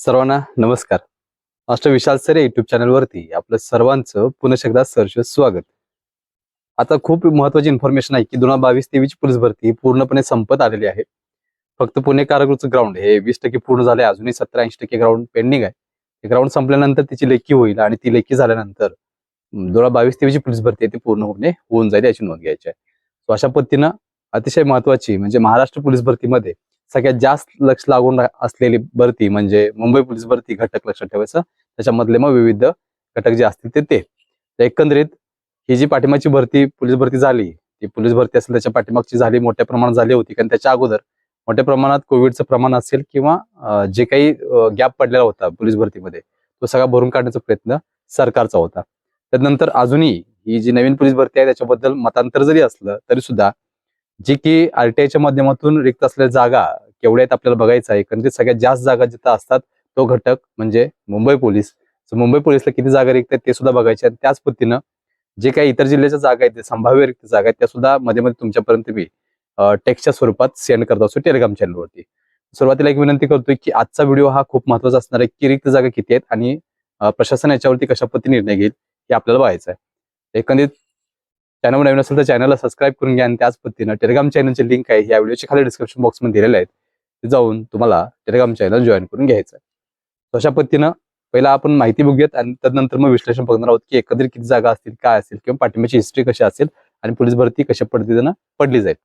सर्वांना नमस्कार. मास्टर विशाल sir YouTube चॅनलवरती आपलं सर्वांचं पुन्हा एकदा सरस स्वागत. आता खूप महत्वाची इन्फॉर्मेशन आहे की दोन हजार बावीस तेवीस पोलीस भरती पूर्णपणे संपत आलेली आहे. फक्त पुणे कारागृहचं ग्राउंड हे वीस टक्के पूर्ण झाले अजूनही सतरा ऐंशी टक्के ग्राउंड पेंडिंग आहे. ते ग्राउंड संपल्यानंतर तिची लेखी होईल आणि ती लेखी झाल्यानंतर दोन हजार बावीस तेवीसची पोलीस भरती आहे ती पूर्ण होणे होऊन जाईल याची नोंद घ्यायची आहे. अशा पद्धतीनं अतिशय महत्वाची म्हणजे महाराष्ट्र पोलीस भरतीमध्ये सगळ्यात जास्त लक्ष लागून असलेली भरती म्हणजे मुंबई पोलीस भरती घटक लक्षात ठेवायचं. त्याच्यामधले मग विविध घटक जे असतील ते ते. एकंदरीत ही जी पाठिंबाची भरती पोलीस भरती झाली ती पोलीस भरती असेल त्याच्या पाठीमागची झाली मोठ्या प्रमाणात झाली होती. कारण त्याच्या अगोदर मोठ्या प्रमाणात कोविडचं प्रमाण असेल किंवा जे काही गॅप पडलेला होता पोलीस भरतीमध्ये तो सगळा भरून काढण्याचा प्रयत्न सरकारचा होता. त्यानंतर अजूनही ही जी नवीन पोलीस भरती आहे त्याच्याबद्दल मतांतर जरी असलं तरी सुद्धा जी की आरटीआयच्या माध्यमातून रिक्त असलेल्या जागा केवढ्या आहेत आपल्याला बघायचं आहे. एकंदरीत सगळ्यात जास्त जागा जिथं असतात तो घटक म्हणजे मुंबई पोलीस. मुंबई पोलीसला किती जागा रिक्त आहेत ते सुद्धा बघायचे आणि त्याच पद्धतीनं जे काही इतर जिल्ह्याच्या जागा आहेत संभाव्य रिक्त जागा आहेत त्या सुद्धा मध्ये मध्ये तुमच्यापर्यंत मी टेक्स्टच्या स्वरूपात सेंड करत असतो टेलिग्राम चॅनलवरती सुरुवातीला एक विनंती करतोय की आजचा व्हिडिओ हा खूप महत्त्वाचा असणार आहे की रिक्त जागा किती आहेत आणि प्रशासन याच्यावरती कशा पद्धती निर्णय घेईल हे आपल्याला बघायचं आहे. एकंदरीत चॅनल नवीन असेल तर चॅनलला सबस्क्राईब करून घ्या आणि त्याच पद्धतीनं टेलिग्राम चॅनलची लिंक आहे या व्हिडिओच्या खाली डिस्क्रिप्शन बॉक्समध्ये दिलेल्या आहेत. जाऊन तुम्हाला टेलिग्राम चॅनल जॉईन करून घ्यायचं आहे. अशा पद्धतीनं पहिला आपण माहिती बघूयात आणि त्यानंतर मग विश्लेषण बघणार आहोत की एकत्रित किती जागा असतील काय असेल किंवा पाठिंब्याची हिस्ट्री कशी असेल आणि पोलीस भरती कशा पद्धतीनं पडली जाईल.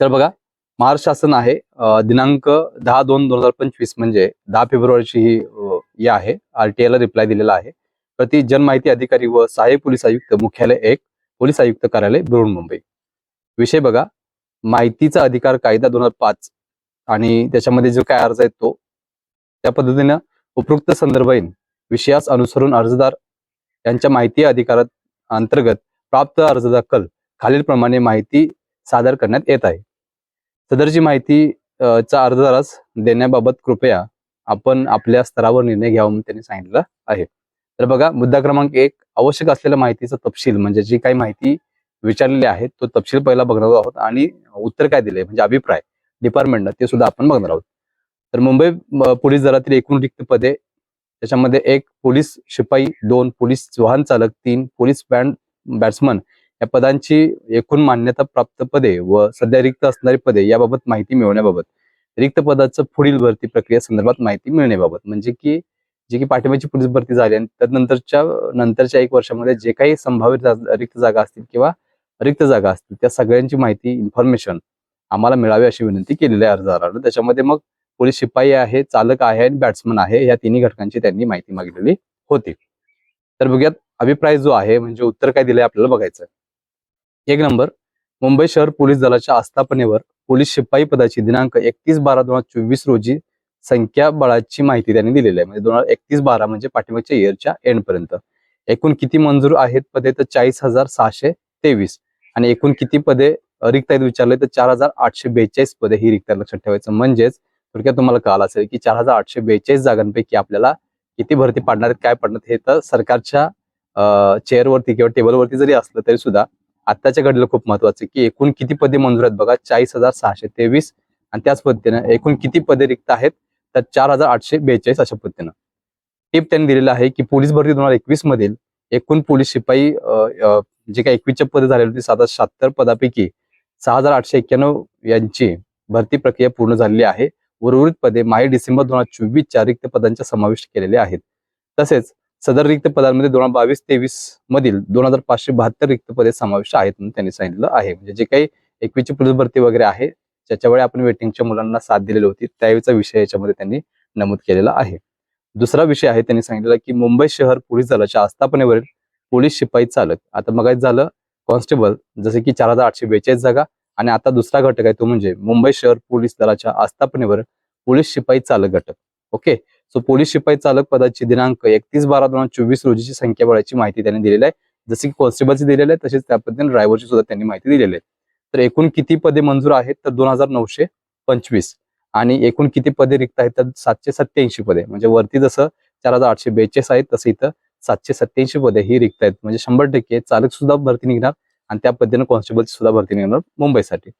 तर बघा महाराष्ट्र शासन आहे दिनांक दहा दोन दोन हजार पंचवीस म्हणजे दहा फेब्रुवारीची ही या आहे. आरटीआयला रिप्लाय दिलेला आहे. प्रति जनमाहिती अधिकारी व सहाय्यक पोलीस आयुक्त मुख्यालय एक पोलीस आयुक्त कार्यालय बृहण मुंबई. विषय बघा माहितीचा अधिकार कायदा दोन हजार पाच आणि त्याच्यामध्ये जो काय अर्ज आहे तो त्या पद्धतीनं उपयुक्त संदर्भाईन विषयास अनुसरून अर्जदार यांच्या माहिती अधिकारात अंतर्गत प्राप्त अर्ज दाखल खालीलप्रमाणे माहिती सादर करण्यात येत आहे. सदरची माहिती चा अर्जदारास देण्याबाबत कृपया आपण आपल्या स्तरावर निर्णय घ्यावा म्हणून त्यांनी सांगितलं आहे. तर बघा मुद्दा क्रमांक एक आवश्यक असलेल्या माहितीचा तपशील म्हणजे जी काही माहिती विचारलेली आहे तो तपशील पहिला बघणार आहोत आणि उत्तर काय दिले म्हणजे अभिप्राय. डिपार्टमेंटनं ते सुद्धा आपण बघणार आहोत. तर मुंबई पोलीस दलातील एकूण रिक्त पदे त्याच्यामध्ये एक पोलीस शिपाई दोन पोलीस वाहन चालक तीन पोलीस बँड बॅट्समन या पदांची एकूण मान्यता प्राप्त पदे व सध्या रिक्त असणारी पदे याबाबत माहिती मिळवण्याबाबत रिक्त पदाचं पुढील भरती प्रक्रिया संदर्भात माहिती मिळण्याबाबत म्हणजे की जे की पाठिंब्याची पोलीस भरती झाली आणि त्यानंतरच्या नंतरच्या एक वर्षामध्ये जे काही संभाव्य रिक्त जागा असतील किंवा रिक्त जागा असतील त्या सगळ्यांची माहिती इन्फॉर्मेशन आम्हाला मिळावी अशी विनंती केलेली आहे अर्जदारानं त्याच्यामध्ये मग पोलीस शिपाई आहे चालक आहे आणि बॅट्समन आहे या तिन्ही घटकांची त्यांनी माहिती मागितलेली होती. तर बघूयात अभिप्राय जो आहे म्हणजे उत्तर काय दिलंय आपल्याला बघायचं एक नंबर मुंबई शहर पोलीस दलाच्या आस्थापनेवर पोलीस शिपाई पदाची दिनांक एकतीस बारा दोन हजार चोवीस रोजी संख्या बळाची माहिती त्यांनी दिलेली आहे. म्हणजे दोन हजार एकतीस बारा म्हणजे पाठिंबाच्या इयरच्या एंड पर्यंत. एकूण किती मंजूर आहेत? पदे तर चाळीस हजार सहाशे तेवीस. आणि एकूण किती पदे रिक्त आहेत विचारले तर चार हजार आठशे बेचाळीस पदे ही रिक्त लक्षात ठेवायचं. म्हणजेच थोडक्यात तुम्हाला कळालं असेल की चार हजार आठशे बेचाळीस जागांपैकी आपल्याला किती भरती पाडणार आहेत काय पाडणार हे तर सरकारच्या चेअरवरती किंवा टेबलवरती जरी असलं तरी सुद्धा आत्ताच्या घडीला खूप महत्वाचं की एकूण किती पदे मंजूर आहेत बघा चाळीस हजार सहाशे तेवीस आणि त्याच पद्धतीनं एकूण किती पदे रिक्त आहेत तर चार हजार आठशे बेचाळीस अशा पद्धतीनं. टिप त्यांनी दिलेलं आहे की पोलीस भरती दोन हजार एकवीस मधील एकूण पोलीस शिपाई अ, जे काही एकवीसच्या पदे झालेली होती सात शहात्तर पदापैकी सहा हजार आठशे एक्क्याण्णव यांची भरती प्रक्रिया पूर्ण झालेली आहे. उर्वरित पदे माहे डिसेंबर दोन हजार चोवीसच्या रिक्त पदांच्या समाविष्ट केलेले आहेत. तसेच सदर रिक्त पदांमध्ये दोन हजार बावीस तेवीस मधील दोन हजार पाचशे बहात्तर रिक्त पदे समाविष्ट आहेत म्हणून त्यांनी सांगितलं आहे. म्हणजे जे काही एकवीसची पोलीस भरती वगैरे आहे ज्याच्यावेळी आपण वेटिंगच्या मुलांना साथ दिलेली होती त्यावेळीचा विषय याच्यामध्ये त्यांनी नमूद केलेला आहे. दुसरा विषय आहे त्यांनी सांगितलेला की मुंबई शहर पोलीस दलाच्या आस्थापनेवरील पोलीस शिपाई चालक. आता मगाच झालं कॉन्स्टेबल जसे की चार हजार आठशे बेचाळीस जागा आणि आता दुसरा घटक आहे तो म्हणजे मुंबई शहर पोलीस दलाच्या आस्थापनेवर पोलीस शिपाई चालक घटक. ओके सो पोलीस शिपाई चालक पदाची दिनांक एकतीस बारा दोन हजार चोवीस रोजीची संख्या बळाची माहिती त्यांनी दिलेली आहे. जसे की कॉन्स्टेबलची दिलेली आहे तसेच त्या पद्धतीने ड्रायव्हरची सुद्धा त्यांनी माहिती दिलेली आहे. तर एकूण किती पदे मंजूर आहेत? तर दोन हजार नऊशे पंचवीस. आणि एकूण किती पदे रिक्त आहेत? तर सातशे सत्याऐंशी पदे. म्हणजे वरती जसं चार हजार आठशे बेचाळीस आहेत तसं इथं सातशे सत्याऐंशी पदे ही रिक्त आहेत. म्हणजे शंभर टक्के चालक सुद्धा भरती निघणार आणि त्या पद्धतीने कॉन्स्टेबलची सुद्धा भरती निघणार मुंबईसाठी.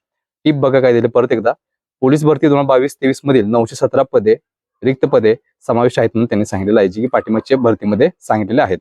टीप बघा काय दिले. परत एकदा. पोलीस भरती दोन हजार बावीस तेवीस मधील नऊशे सतरा पदे रिक्त पदे समावेश आहेत म्हणून त्यांनी सांगितलेलं आहे जी की पाठिंबाच्या भरतीमध्ये सांगितलेले आहेत.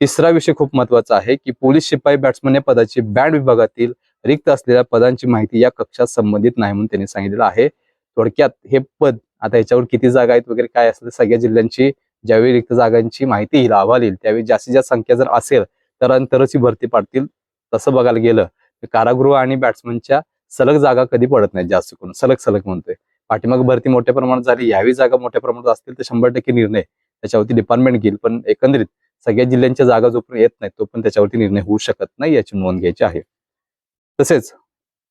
तिसरा विषय खूप महत्त्वाचा आहे की पोलीस शिपाई बॅट्समन या पदाची बँड विभागातील रिक्त असलेल्या पदांची माहिती या कक्षात संबंधित नाही म्हणून त्यांनी सांगितलेलं आहे. थोडक्यात हे पद आता याच्यावर किती जागा आहेत वगैरे काय असेल सगळ्या जिल्ह्यांची ज्यावेळी रिक्त जागांची माहिती येईल अहवाल येईल त्यावेळी जास्तीत जास्त संख्या जर असेल तर तरच ही भरती पाडतील. तसं बघायला गेलं तर कारागृह आणि बॅट्समनच्या सलग जागा कधी पडत नाहीत जास्त करून. सलग सलग म्हणतोय. पाठीमाग भरती मोठ्या प्रमाणात झाली यावी जागा मोठ्या प्रमाणात असतील तर शंभर टक्के निर्णय त्याच्यावरती डिपार्टमेंट घेईल पण एकंदरीत सगळ्या जिल्ह्यांच्या जागा जोपर्यंत येत नाही तो पण त्याच्यावरती निर्णय होऊ शकत नाही याची नोंद घ्यायची आहे. तसेच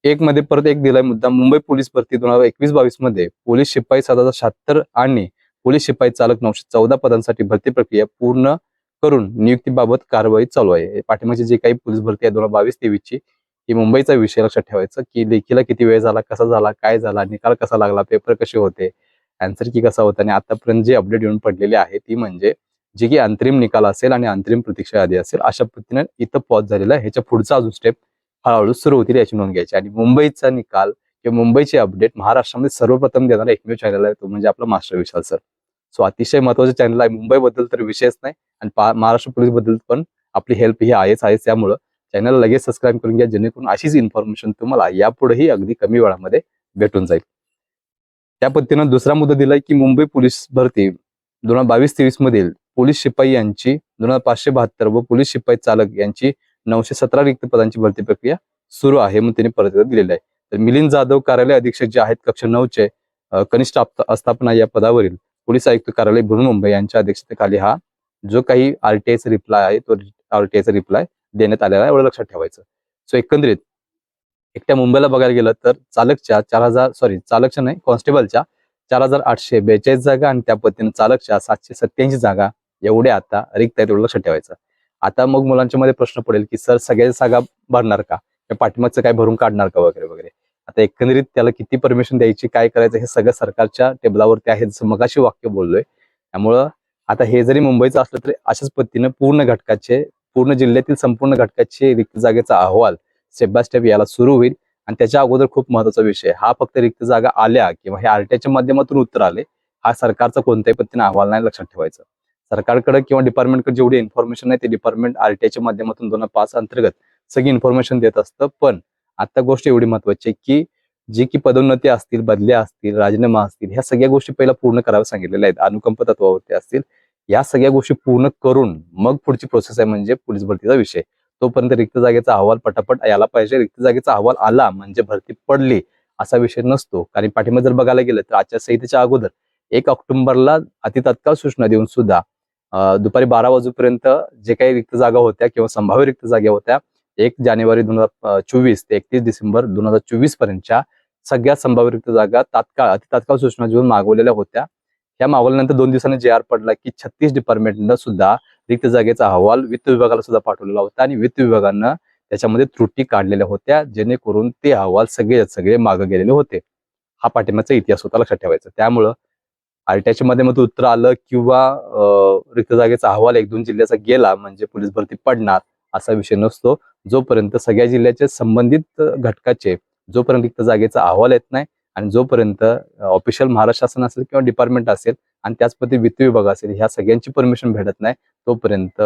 एक मध्ये परत एक दिलाय मुद्दा मुंबई पोलीस भरती दोन हजार एकवीस बावीसमध्ये पोलीस शिपाई सात हजार शहात्तर आणि पोलीस शिपाई चालक नऊशे चौदा पदांसाठी भरती प्रक्रिया पूर्ण करून नियुक्तीबाबत कारवाई चालू आहे. पाठीमागची जी काही पोलीस भरती आहे दोन हजार बावीस तेवीसची ही मुंबईचा विषय लक्षात ठेवायचा की लेखीला किती वेळ झाला कसा झाला काय झाला निकाल कसा लागला पेपर कसे होते अँसर की कसा होता आणि आतापर्यंत जे अपडेट येऊन पडलेले आहे ती म्हणजे जे की अंतरिम निकाल असेल आणि अंतरिम प्रतीक्षा यादी असेल अशा पद्धतीने इथं पॉज झालेला आहे. ह्याच्या पुढचा अजून स्टेप हळूहळू सुरू होतील याची नोंद घ्यायची आणि मुंबईचा निकाल किंवा मुंबईचे अपडेट महाराष्ट्रामध्ये सर्वप्रथम देणारा एकमेव चॅनल आहे तो म्हणजे आपला मास्टर विशाल सर सो अतिशय महत्वाचं चॅनल आहे. मुंबईबद्दल तर विषयच नाही आणि महाराष्ट्र पोलीसबद्दल पण आपली हेल्प ही आहेच आहे त्यामुळं चॅनल लगेच सबस्क्राईब करून घ्या. जेणेकरून अशीच इन्फॉर्मेशन तुम्हाला यापुढेही अगदी कमी वेळामध्ये भेटून जाईल. त्या पद्धतीनं दुसरा मुद्दा दिलाय की मुंबई पोलीस भरती दोन हजार बावीस तेवीस मधील पोलीस शिपाई यांची दोन हजार पाचशे बहात्तर व पोलीस शिपाई चालक यांची नऊशे सतरा रिक्त पदांची भरती प्रक्रिया सुरू आहे म्हणून त्यांनी परत दिलेलं आहे. तर मिलिंद जाधव कार्यालय अधीक्षक जे आहेत कक्ष नऊचे कनिष्ठ आस्थापना या पदावरील पोलीस आयुक्त कार्यालय बृहन्मुंबई यांच्या अध्यक्षतेखाली हा जो काही आरटीआयचा रिप्लाय आहे तो आरटीआयचा रिप्लाय देण्यात आलेला आहे एवढं लक्षात ठेवायचं. सो एकंदरीत एकट्या मुंबईला बघायला गेलं तर चालकच्या चार हजार सॉरी चालकच्या नाही कॉन्स्टेबलच्या चार हजार आठशे बेचाळीस जागा आणि त्या पद्धतीने चालकच्या सातशे सत्याऐंशी जागा एवढ्या आता रिक्त आहेत एवढं लक्षात ठेवायचं. आता मग मुलांच्या मध्ये प्रश्न पडेल की सर सगळ्या जागा भरणार का? किंवा पाठीमागचं काय भरून काढणार का? वगैरे वगैरे. आता एकंदरीत त्याला किती परमिशन द्यायची काय करायचं हे सगळं सरकारच्या टेबलावरती आहे जसं मगाशी वाक्य बोललोय. त्यामुळं आता हे जरी मुंबईचं असलं तरी अशाच पद्धतीनं पूर्ण घटकाचे पूर्ण जिल्ह्यातील संपूर्ण घटकाचे रिक्त जागेचा अहवाल स्टेप बाय स्टेप याला सुरू होईल. आणि त्याच्या अगोदर खूप महत्त्वाचा विषय हा फक्त रिक्त जागा आल्या किंवा हे आरटीआयच्या माध्यमातून उत्तर आले हा सरकारचा कोणत्याही पद्धतीने अहवाल नाही लक्षात ठेवायचा. सरकारकडे किंवा डिपार्टमेंटकडे जेवढी इन्फॉर्मेशन आहे ते डिपार्टमेंट आरटीआयच्या माध्यमातून दोन पाच अंतर्गत सगळी इन्फॉर्मेशन देत असतं. पण आता गोष्ट एवढी महत्वाची आहे की जी की पदोन्नती असतील बदल्या असतील राजीनामा असतील ह्या सगळ्या गोष्टी पहिला पूर्ण कराव्या सांगितलेल्या आहेत. अनुकंप तत्वावरती असतील. या सगळ्या गोष्टी पूर्ण करून मग पुढची प्रोसेस आहे म्हणजे पोलीस भरतीचा विषय. तोपर्यंत रिक्त जागेचा अहवाल पटापट यायला पाहिजे. रिक्त जागेचा अहवाल आला म्हणजे भरती पडली असा विषय नसतो. कारण पाठिंबा जर बघायला गेलं तर आचारसंहितेच्या अगोदर एक ऑक्टोबरला अतितात्काळ सूचना देऊन सुद्धा दुपारी बारा वाजेपर्यंत जे काही रिक्त जागा होत्या किंवा संभाव्य रिक्त जागा होत्या एक जानेवारी दोन हजार चोवीस ते एकतीस डिसेंबर दोन हजार चोवीस पर्यंतच्या सगळ्या संभाव्य रिक्त जागा तात्काळ अतितात्काळ सूचना घेऊन मागवलेल्या होत्या. या मागवल्यानंतर दोन दिवसांनी जे आर पडला की छत्तीस डिपार्टमेंटनं सुद्धा रिक्त जागेचा अहवाल वित्त विभागाला सुद्धा पाठवलेला होता आणि वित्त विभागानं त्याच्यामध्ये त्रुटी काढलेल्या होत्या जेणेकरून ते अहवाल सगळे सगळे मागे गेलेले होते. हा पाठिंबाचा इतिहास होता लक्षात ठेवायचा. त्यामुळं आईटी मध्ये मग उत्तर आलं किंवा रिक्त जागेचा अहवाल एक दोन जिल्ह्याचा गेला म्हणजे पोलीस भरती पडणार असा विषय नसतो. जोपर्यंत सगळ्या जिल्ह्याचे संबंधित घटकाचे जोपर्यंत रिक्त जागेचा अहवाल येत नाही आणि जोपर्यंत ऑफिशियल महाराष्ट्र शासन असेल किंवा डिपार्टमेंट असेल आणि त्याच पद्धती वित्त विभाग असेल ह्या सगळ्यांची परमिशन भेटत नाही तोपर्यंत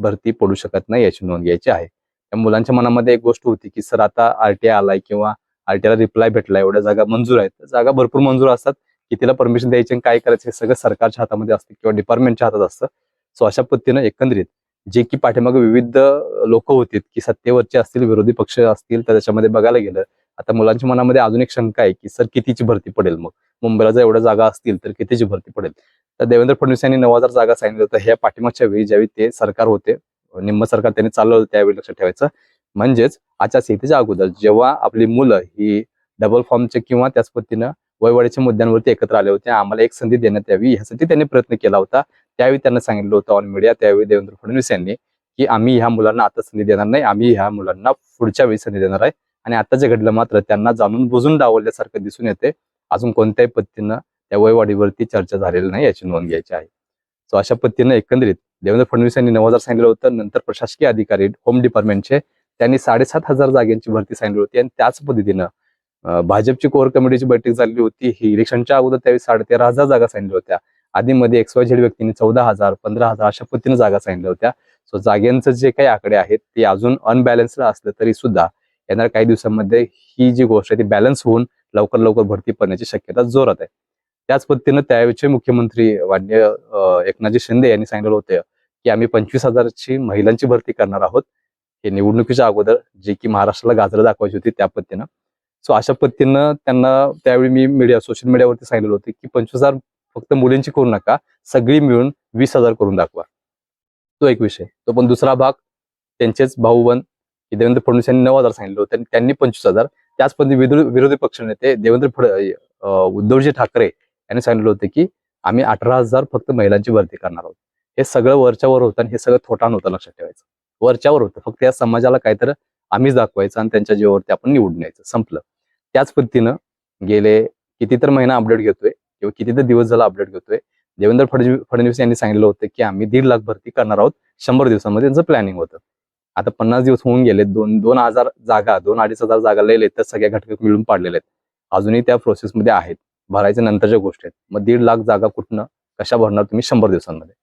भरती पडू शकत नाही याची नोंद घ्यायची आहे. त्या मुलांच्या मनामध्ये एक गोष्ट होती की सर आता आरटीआय आलाय किंवा आरटीआयला रिप्लाय भेटला एवढ्या जागा मंजूर आहेत. जागा भरपूर मंजूर असतात कितीला परमिशन द्यायची आणि काय करायचं हे सगळं सरकारच्या हातामध्ये असतं किंवा डिपार्टमेंटच्या हातात असतं. सो अशा पद्धतीनं एकंदरीत जे की पाठीमागे विविध लोक होते की सत्तेवरचे असतील विरोधी पक्ष असतील तर त्याच्यामध्ये बघायला गेलं आता मुलांच्या मनामध्ये अजून एक शंका आहे की सर कितीची भरती पडेल मग? मुंबईला जर एवढ्या जागा असतील तर कितीची भरती पडेल? तर देवेंद्र फडणवीस यांनी नऊ हजार जागा सांगितलं होतं ह्या पाठीमागच्या वेळी ज्यावेळी ते सरकार होते निम्म सरकार त्यांनी चालवलं होतं त्यावेळी लक्षात ठेवायचं. म्हणजेच आचारसंहितेच्या अगोदर जेव्हा आपली मुलं ही डबल फॉर्मचे किंवा त्याच पद्धतीनं वयवाडीच्या मुद्द्यांवरती एकत्र आले होते आम्हाला एक संधी देण्यात यावी यासाठी त्यांनी प्रयत्न केला होता. त्यावेळी त्यांना सांगितलं होतं ऑन मीडिया त्यावेळी देवेंद्र फडणवीस यांनी की आम्ही ह्या मुलांना आता संधी देणार नाही आम्ही ह्या मुलांना पुढच्या वेळी संधी देणार आहे. आणि आता जे घडलं मात्र त्यांना जाणून बुजून डावलल्यासारखं दिसून येते. अजून कोणत्याही पद्धतीनं त्या वयवाढीवरती चर्चा झालेली नाही याची नोंद घ्यायची आहे. सो अशा पद्धतीनं एकंदरीत देवेंद्र फडणवीस यांनी नऊ हजार सांगितलं होतं नंतर प्रशासकीय अधिकारी होम डिपार्टमेंटचे त्यांनी साडेसात हजार जागेंची भरती सांगितली होती आणि त्याच पद्धतीनं भाजपची कोर कमिटीची बैठक झालेली होती. ही इलेक्शनच्या अगोदर त्यावेळी साडेतेरा हजार जागा सांगितल्या होत्या. आधीमध्ये एक्स वाय झेड व्यक्तीने चौदा हजार पंधरा हजार अशा पद्धतीने जागा सांगितल्या होत्या. सो जागांचं जे काही आकडे आहेत ते अजून अनबॅलन्सड असलं तरी सुद्धा येणाऱ्या काही दिवसांमध्ये ही जी गोष्ट आहे ती बॅलन्स होऊन लवकर लवकर भरती पडण्याची शक्यता जोरात आहे. त्याच पद्धतीनं त्यावेळेचे मुख्यमंत्री मान्य एकनाथजी शिंदे यांनी सांगितलं होतं की आम्ही पंचवीस हजारची महिलांची भरती करणार आहोत. हे निवडणुकीच्या अगोदर जे की महाराष्ट्राला गाजर दाखवायची होती त्या पद्धतीनं. सो अशा पद्धतीनं त्यांना त्यावेळी मी मीडिया सोशल मीडियावरती सांगितलं होतं की पंचवीस हजार फक्त मुलींची करू नका. सगळी मिळून वीस हजार करून दाखवा. तो एक विषय. तो पण दुसरा भाग. त्यांचेच भाऊबंद की देवेंद्र फडणवीस यांनी नऊ हजार सांगितलं होतं. आणि त्यांनी पंचवीस हजार. त्याच पद्धती विरोधी पक्षनेते देवेंद्र फड उद्धवजी ठाकरे यांनी सांगितलं होतं की आम्ही अठरा हजार फक्त महिलांची भरती करणार आहोत. हे सगळं वरच्यावर होतं आणि हे सगळं थोटान होतं लक्षात ठेवायचं. वरच्यावर होतं. फक्त या समाजाला काहीतरी आम्हीच दाखवायचं आणि त्यांच्या जीवावरती आपण निवडून यायचं. संपलं. त्याच पद्धतीनं गेले किती तर महिना अपडेट घेतोय. किंवा किती तर दिवस झाला अपडेट घेतोय. देवेंद्र फडणवीस फडणवीस यांनी सांगितलं होतं की आम्ही दीड लाख भरती करणार आहोत शंभर दिवसांमध्ये त्यांचं प्लॅनिंग होतं. आता पन्नास दिवस होऊन गेले दोन दोन हजार जागा दोन अडीच हजार जागा लिहिले तर सगळ्या घटक मिळून पाडलेले आहेत. अजूनही त्या प्रोसेसमध्ये आहेत. भरायच्या नंतरच्या गोष्टी आहेत. मग दीड लाख जागा कुठनं कशा भरणार तुम्ही शंभर दिवसांमध्ये?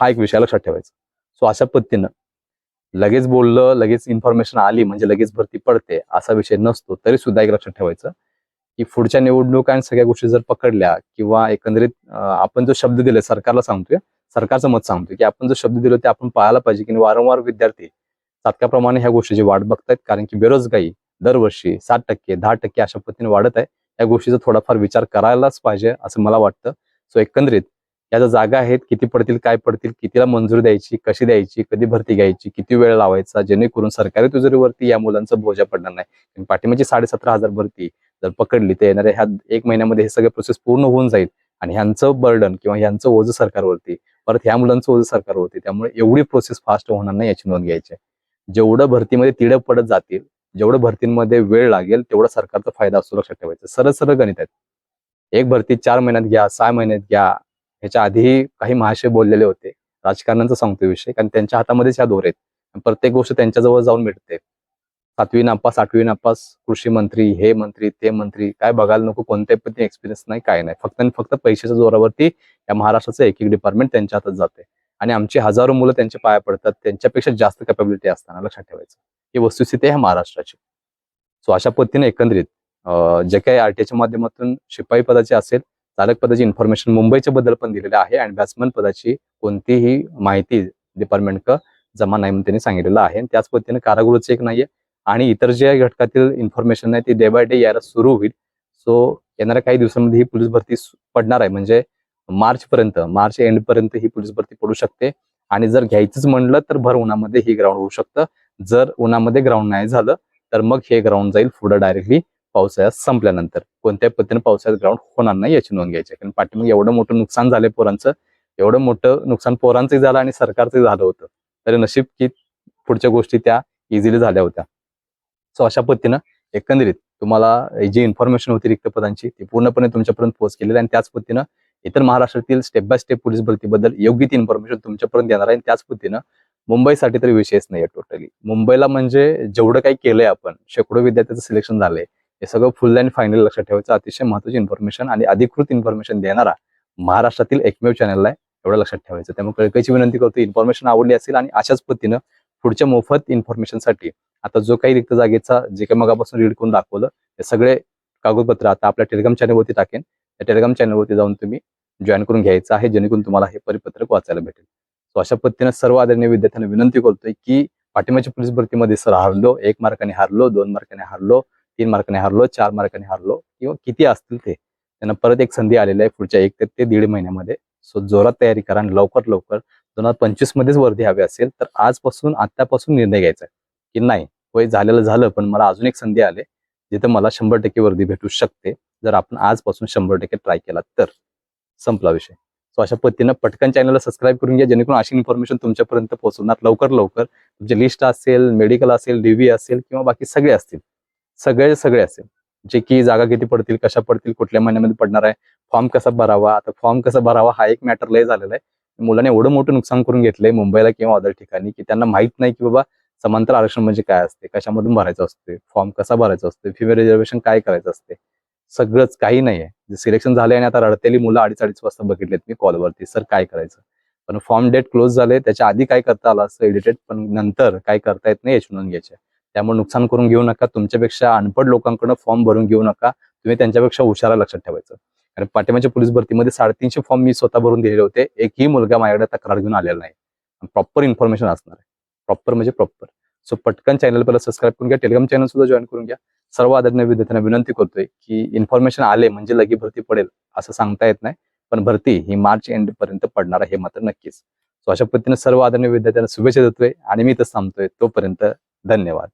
हा एक विषय लक्षात ठेवायचा. सो अशा पद्धतीनं लगेच बोललं लगेच इन्फॉर्मेशन आली म्हणजे लगेच भरती पडते असा विषय नसतो तरी सुद्धा एक लक्षात ठेवायचं. की पुढच्या निवडणुका आणि सगळ्या गोष्टी जर पकडल्या किंवा एकंदरीत आपण जो शब्द दिले सरकारला सांगतोय सरकारचं मत सांगतोय की आपण जो शब्द दिलो ते आपण पाहायला पाहिजे की वारंवार विद्यार्थी तात्काप्रमाणे ह्या गोष्टीची वाट बघतायत कारण की बेरोजगारी दरवर्षी सात टक्के दहा टक्के अशा पद्धतीने वाढत आहे. या गोष्टीचा थोडाफार विचार करायलाच पाहिजे असं मला वाटतं. सो एकंदरीत या ज्या जागा आहेत किती पडतील काय पडतील कितीला मंजुरी द्यायची कशी द्यायची कधी भरती घ्यायची किती वेळ लावायचा जेणेकरून सरकारी तुजरीवरती या मुलांचं बोजा पडणार नाही. कारण साडेसतरा हजार भरती जर पकडली तर येणाऱ्या ह्या एक महिन्यामध्ये हे सगळे प्रोसेस पूर्ण होऊन जाईल. आणि ह्यांचं बर्डन किंवा ह्यांचं ओझं सरकारवरती परत ह्या मुलांचं ओझं सरकारवरती त्यामुळे एवढी प्रोसेस फास्ट होणार नाही याची नोंद घ्यायची. जेवढं भरतीमध्ये तिडं पडत जातील जेवढं भरतींमध्ये वेळ लागेल तेवढा सरकारचा फायदा असतो लक्षात ठेवायचं. सरळ सरळ गणित आहेत. एक भरती चार महिन्यात घ्या सहा महिन्यात घ्या. ह्याच्या आधीही काही महाशय बोललेले होते. राजकारणाचा सांगतो विषय कारण त्यांच्या हातामध्येच ह्या दोर आहेत. प्रत्येक गोष्ट त्यांच्याजवळ जाऊन मिळते सातवी नापास आठवी नापास कृषी मंत्री हे मंत्री ते मंत्री काय बघायला नको कोणत्याही पद्धतीने एक्सपिरियन्स नाही काय नाही. फक्त आणि फक्त पैशाच्या जोरावरती या महाराष्ट्राचं एक एक डिपार्टमेंट त्यांच्या हातात जाते. आणि आमची हजारो मुलं त्यांच्या पाया पडतात त्यांच्यापेक्षा जास्त कॅपॅबिलिटी असताना लक्षात ठेवायचं. ही वस्तुस्थिती आहे महाराष्ट्राची. सो अशा पद्धतीने एकंदरीत जे काही आरटीआयच्या माध्यमातून शिपाई पदाचे असेल चालक पदाची इन्फॉर्मेशन मुंबईच्या बद्दल पण दिलेलं आहे आणि बॅट्समन पदाची कोणतीही माहिती डिपार्टमेंट जमा नाही म्हणून त्यांनी सांगितलेलं आहे. आणि त्याच पद्धतीने कारागृहचं एक नाहीये आणि इतर ज्या घटकातील इन्फॉर्मेशन आहे ती डे बाय डे यायला सुरू होईल. सो येणाऱ्या काही दिवसांमध्ये ही पोलीस भरती पडणार आहे. म्हणजे मार्च पर्यंत मार्च एंड पर्यंत ही पोलीस भरती पडू शकते. आणि जर घ्यायचंच म्हणलं तर भर उन्हामध्ये ही ग्राउंड होऊ शकतं. जर उन्हामध्ये ग्राउंड नाही झालं तर मग हे ग्राउंड जाईल पुढे डायरेक्टली पावसाळ्यात संपल्यानंतर. कोणत्याही पद्धतीने पावसाळ्यात ग्राउंड होणार नाही याची नोंद घ्यायची कारण कारण मग एवढं मोठं नुकसान झालंय पोरांचं एवढं मोठं नुकसान पोरांचंही झालं आणि सरकारचंही झालं होतं. तरी नशीब की पुढच्या गोष्टी त्या इझिली झाल्या होत्या. सो अशा पद्धतीनं एकंदरीत तुम्हाला जी इन्फॉर्मेशन होती रिक्त पदांची ती पूर्णपणे तुमच्यापर्यंत पोहोच केलेली आहे आणि त्याच पद्धतीनं इतर महाराष्ट्रातील स्टेप बाय स्टेप पोलीस भरतीबद्दल योग्य ती इन्फॉर्मेशन तुमच्यापर्यंत येणार आहे आणि त्याच पद्धतीनं मुंबईसाठी तरी विषयच नाही टोटली मुंबईला म्हणजे जेवढं काही केलंय आपण शेकडो विद्यार्थ्याचं सिलेक्शन झालंय हे सगळं फुल अँड फायनल लक्षात ठेवायचं अतिशय महत्वाची इन्फॉर्मेशन आणि अधिकृत इन्फॉर्मेशन देणारा महाराष्ट्रातील एकमेव चॅनल आहे एवढं लक्षात ठेवायचं. त्यामुळे कळकळीची विनंती करतो इन्फॉर्मेशन आवडली असेल आणि अशाच पद्धतीनं पुढच्या मोफत इन्फॉर्मेशनसाठी आता जो काही रिक्त जागेचा जे काही मगापासून रीड करून दाखवलं ते सगळे कागदपत्र आता आपल्या टेलिग्राम चॅनलवरती टाकेन. त्या टेलिग्राम चॅनलवरती जाऊन तुम्ही जॉईन करून घ्यायचं आहे जेणेकरून तुम्हाला हे परिपत्रक वाचायला भेटेल. सो अशा पद्धतीने सर्व आदरणीय विद्यार्थ्यांना विनंती करतोय की पाठिंबाच्या पोलीस भरतीमध्ये सर हारलो एक मार्काने हारलो दोन मार्काने हारलो तीन मार्काने हारलो चार मार्काने हारलो किंवा किती असतील ते त्यांना परत एक संधी आलेली आहे पुढच्या एक ते दीड महिन्यामध्ये. सो जोरात तयारी करा आणि लवकर लवकर दोन हजार पंचवीस मध्येच वर्दी हवी असेल तर आजपासून आतापासून निर्णय घ्यायचा आहे. की नाही होय झालेलं झालं पण मला अजून एक संधी आले जिथे मला शंभर टक्के वर्दी भेटू शकते. जर आपण आजपासून शंभर टक्के ट्राय केला तर संपला विषय. सो अशा पद्धतीनं पटकन चॅनलला सबस्क्राईब करून घ्या जेणेकरून अशी इन्फॉर्मेशन तुमच्यापर्यंत पोहोचवणार लवकर लवकर. तुमचे लिस्ट असेल मेडिकल असेल डीव्ही असेल किंवा बाकी सगळे असतील. सगळे सगळे असेल. जे की जागा किती पडतील कशा पडतील कुठल्या महिन्यामध्ये पडणार आहे फॉर्म कसा भरावा आता फॉर्म कसा भरावा हा एक मॅटर लय झालेला आहे. मुलांनी एवढं मोठं नुकसान करून घेतलंय मुंबईला किंवा अदर ठिकाणी की त्यांना माहीत नाही की बाबा समांतर आरक्षण म्हणजे काय असते कशामधून भरायचं असते फॉर्म कसा भरायचा असतो फिमेल रिझर्वेशन काय करायचं असते सगळंच काही नाहीये. सिलेक्शन झाले आणि आता रडतेली मुलं अडीच अडीच वाजता बघितलेत मी कॉलवरती सर काय करायचं? पण फॉर्म डेट क्लोज झाले त्याच्या आधी काय करता आलं असतं एडिटेड पण नंतर काय करता येत नाही याची नोंद घ्यायची. त्यामुळे नुकसान करून घेऊ नका तुमच्यापेक्षा अनपढ लोकांकडून फॉर्म भरून घेऊ नका तुम्ही त्यांच्यापेक्षा हुशारा लक्षात ठेवायचं. कारण पाठिंबाच्या पोलीस भरतीमध्ये साडेतीनशे फॉर्म मी स्वतः भरून दिलेले होते. एकही मुलगा माझ्याकडे तक्रार घेऊन आलेला नाही. प्रॉपर इन्फॉर्मेशन असणार आहे. प्रॉपर म्हणजे प्रॉपर सो पटकन चॅनल पहिला सबस्क्राईब करून घ्या. टेलिग्राम चॅनल सुद्धा जॉईन करून घ्या. सर्व आदरणीय विद्यार्थ्यांना विनंती करतोय की इन्फॉर्मेशन आले म्हणजे लगी भरती पडेल असं सांगता येत नाही. पण भरती ही मार्च एंड पर्यंत पडणार आहे हे मात्र नक्कीच. सो अशा पद्धतीने सर्व आदरणीय विद्यार्थ्यांना शुभेच्छा देतोय आणि मी इथं थांबतोय. तोपर्यंत धन्यवाद.